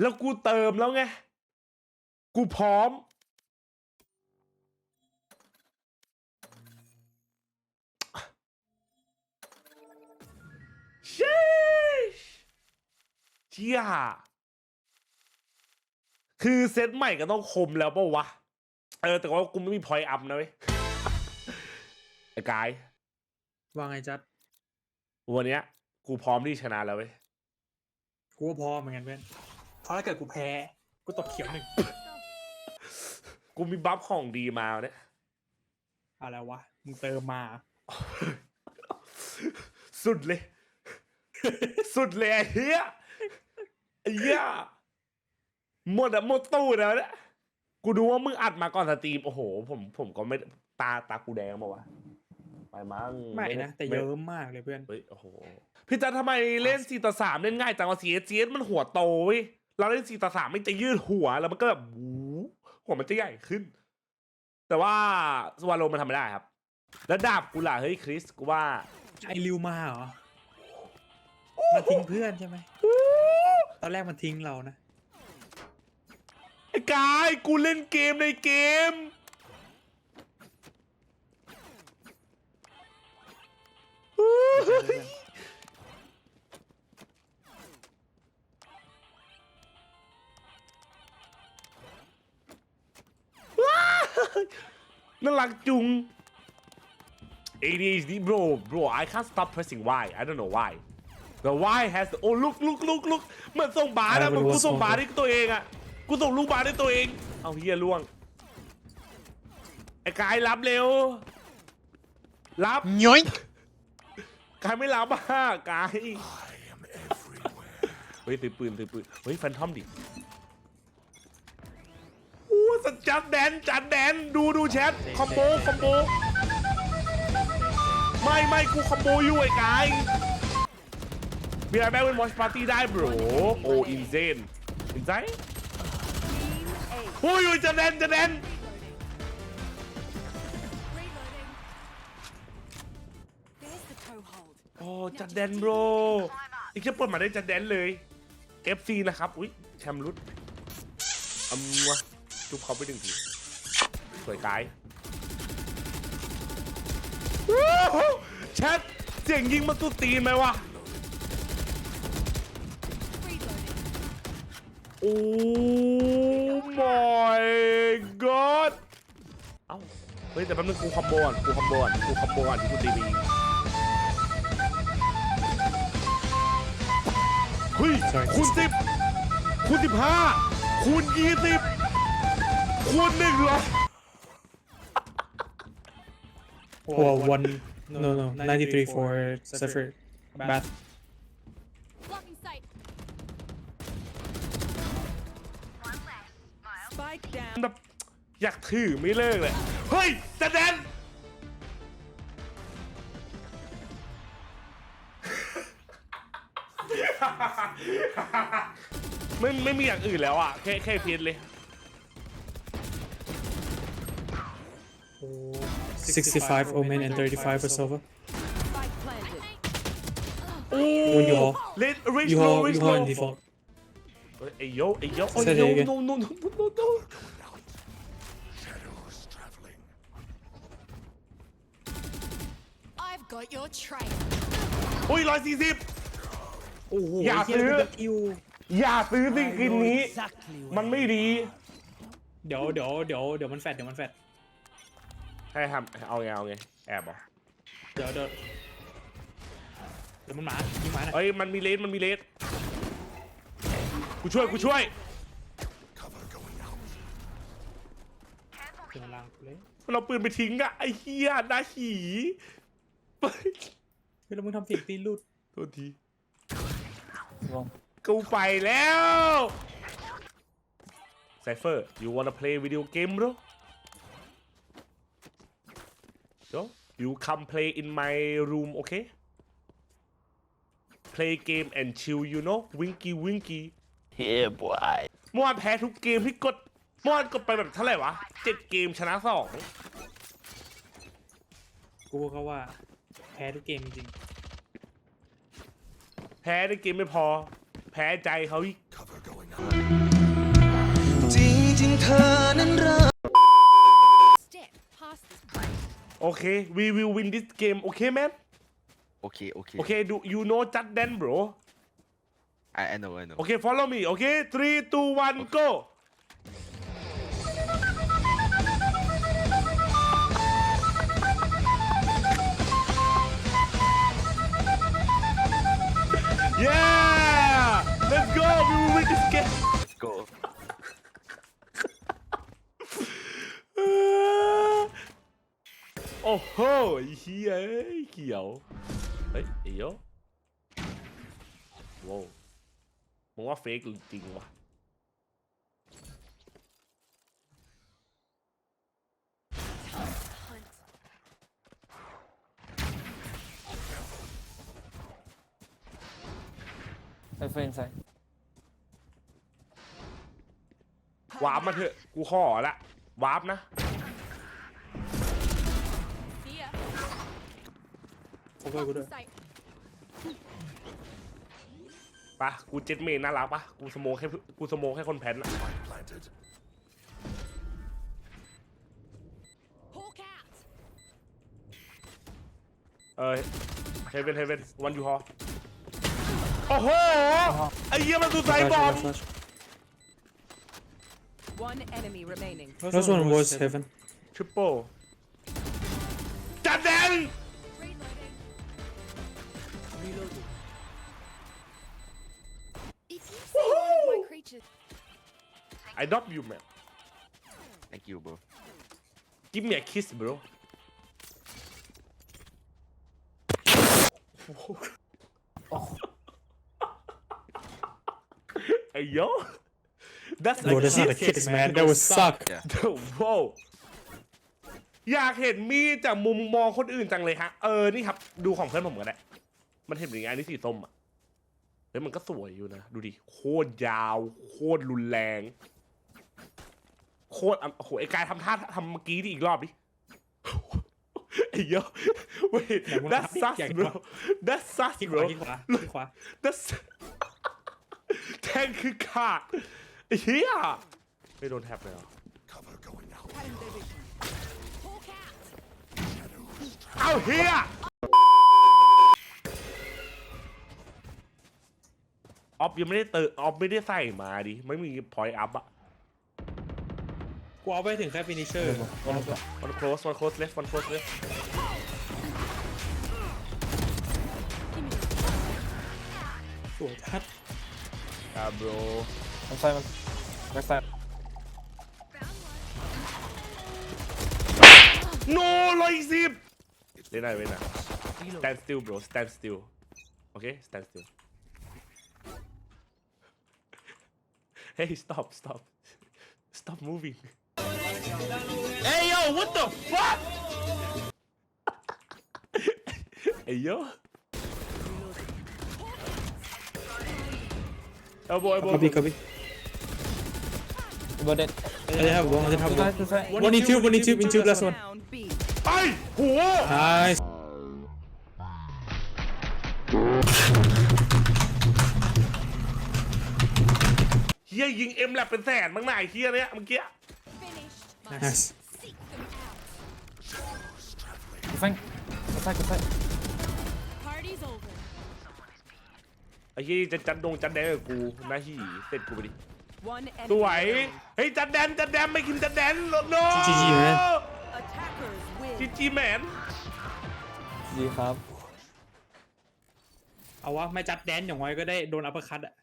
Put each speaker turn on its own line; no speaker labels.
แล้วกูเติมแล้วไง กูพร้อม เชี่เชี่ยคือเซตใหม่ก็ต้องคมแล้วปะวะ เออ แต่ว่ากูไม่มีพอยต์อัพนะเว้ยไอ้กาย
ว่าไงจัด
วันเนี้ย กูพร้อมที่ชนะแล้วเว้ย
กูก็พอเหมือนกันเพื่อน เพราะถ้าเกิดกูแพ้ กูตกเขียวหนึ่ง
กูมีบัฟของดีมาเนี่ย
อะไรวะ มึงเติมมา
สุดเลย สุดเลยไอ้เหี้ยไอ้เหี้ยหมดอะหมดตู้แล้วเนี่ยกูดูว่ามึงอัดมาก่อนสตรีม โอ้โห ผมผมก็ไม่ตาตากูแดงมาวะไปมั้ง
ไม่นะ แต่
ไเยิ้
มมากเลยเพื่อน
เฮ้ย โอ้โห พี่จันทำไมเล่นสี่ต่อสามเล่นง่ายจังวะ CSGS มันหัวโตเว้ย เราเล่นสี่ต่อสามมันจะยืดหัว แล้วมันก็แบบหูหัวมันจะใหญ่ขึ้น แต่ว่าสวาโลมันทำไม่ได้ครับ แล้วดาบกูล่ะเฮ้ยคริสกูว่า
ไอริวมาเหรอมันทิ้งเพื่อนใช่ไหมตอนแรกมันทิ้งเรานะ
ไอ้กายกูเล่นเกมในเกม น่ารักจุง ADHD bro bro I can't stop pressing Y I don't know why the Y has the oh look look look look เหมือนส่งบาร์นะเหมือนกูส่งบาร์ให้ตัวเองอะกูส่งลูกบาร์ให้ตัวเอง เอาเฮียล่วงไอ้กายรับเร็ว รับ
ย้อย
กายไม่รับอะกายเฮ้ยถือปืนถือปืนเฮ้ยแฟนทอมดิโอ้สั จัดแดนจัดแดนดูดูแชทคอมโบคอมโบไม่ไม่กูคอมโบอยู่ไอ้กายเบียร์แบ็กเป็นวอชปาร์ตี้ได้ bro โออินเซนอินไซโอ้ยโอ้ยจะแดนจะแดนโอ้จัดแดนโบรอีกแค่เปิดมาได้จัดแดนเลย FC นะครับ อุ้ยแชมป์รุดอามัว จุบเขาไปหนึ่งทีสวยกายว้าวแชทเสียงยิงมาตุตีนไหมวะ
Reloading.
โอ้ my god เอ้า เฮ้ย แต่แป๊บนึงกูคอมโบก่อนกูคอมโบก่อนกูคอมโบก่อนที่กูตีบีเฮ้ย
Sorry.
คูณสิบคูณสิบห้าคูณยี่สิบ คูณหนึ่งเหรอ
Well, one, no, no, 93 for Zephyr. Bath.
Blocking sight. Spike down.
แบบอยากถือไม่เลิกเลย เฮ้ยจะแดนไม่ไม่มีอย่างอื่นแล้วอะ แค่แค่เพียนเลย
65 Omen and 35 for
Silva.
One
U-Haul. U-Haul,
U-Haul in default.
Hey
yo, hey
yo, oh Said no, no, no, no, no, no, no.
I've got your trail.
Ui, 140
โอ้โห
อย่าซื้อ
คิว
อย่าซื้อสิ่งกินนี้ มันไม่ดี
เดี๋ยวเดี๋ยวเดี๋ยวเดี๋ยวมันแฟดเดี๋ยวมันแฟด
ให้ทำเอาไงเอาไงแอบเหรอ
เดี๋ยวเดี๋ยวเดี๋ยวมันหมายิงหมาหน่อย
เอ้ยมันมีเลสมันมีเลสกูช่วยกูช่วย
เดี๋ยวมันลางกูเลย
มันเอาปืนไปทิ้งอะไอ้เหี้ยหน้าหี
เฮ้ยแล้วมึงทำเสียงตีนรูด
โทษทีกูไปแล้ว Cypher you wanna play video game bro so you come play in my room okay play game and chill you know winky winky
Yeah, boy.
เมื่อวานแพ้ทุกเกมที่กดเมื่อวานกดไปแบบเท่าไหร่วะเจ็ดเกมชนะสอง
กูก็ว่า แพ้ทุกเกมจริง
แพ้ในเกมไม่พอ แพ้ใจเขาอีก
Cover going
จริงๆเธอนั้น
point.
โอเค we will win this game โอเค man
โอเคโอเค
โอเค do you know just then bro
I I know I know
โอเค follow me โอเค three two one go yeah โอ้โหไอ้เฮียเอ้ยเขียว เฮ้ยไอ้โยว้าวมึงว่าเฟกหรือจริงวะ
I feel inside.
วาร์ปมาเถอะ กูขอละวาร์ปนะ
โอเวอร์กูด้วย
Sight.
ปะกูเจ็ดเมนน่ารักปะกูสโมคให้กูสโมคให้คนแพ้นอะ
Hawk out.
เออเฮเวนเฮเวนวันยูฮอโอ้โหไอ้เหี้ยมันสุดไซบอม
Flash.
One enemy remaining.
Last one was heaven.
ทริ I love you man
thank you bro
give me a kiss bro ไอ้โย That's
Bro, that's not a
kiss
kiss, man. That was suck.
yeah
ว้าวอยากเห็นมีดจากมุมมองคนอื่นจังเลยฮะ เออ นี่ครับ ดูของเพื่อนผมก็ได้มันเห็นอย่างไงอันนี้สีส้มอะเฮ้ยมันก็สวยอยู่นะ ดูดิ โคตรยาว โคตรรุนแรง โคตรอะโอ้โหไอ้กายทำท่าทำเมื่อกี้ดิอีกรอบดิไอ้เหี้ยอะ wait
อยากมึง
that's
ทำดิ
sus
อยาก
bro that's sus
ที่ข
bro
วาที่ขวาที่ขวา
that's แทงคือขาดไอ้เฮียไม่โดนแท็บเลยเหรอ
Hawk out.
เอาเฮียออฟยังไม่ได้เติมออฟไม่ได้ใส่มาดิ ไม่มีพอยต์อัพอะ
กูเอาไปถึงแค่ finisher
วันวัน close วัน close left วัน close left
สวยทัด
อ่า bro
One side, one. Back side.
no ร้อยสิบเล่นได้เว้นอะ stand still bro stand still โอเค stand still hey stop stop stop moving hey yo what the fuck hey yo elbow elbow
copy copy
About that.
they have one they have
Two side,
one
two side.
one in two one in two in two last one
Round B.
ไอ้หัว
nice
เฮียยิงเอ็มแลบเป็นแสนมั้งไหนเฮียเนี้ยเมื่อกี้
Finished.
Nice
Seek them out.
Two side. Two side, two side.
Party's over.
ไอ้เฮียจะจัดดงจัดแดงกับกูนะฮีเสร็จกูไปดิ
One
ส
enemy
วย
remaining.
เฮ้ยจัดแดนจัดแดนไม่กินจัดแดนโน
GG แมน
Attackers
จี
win.
จีแมน
G ครับ
เอาวะไม่จัดแดนอย่างไว้ก็ได้โดนอัปเปอร์คัตอะ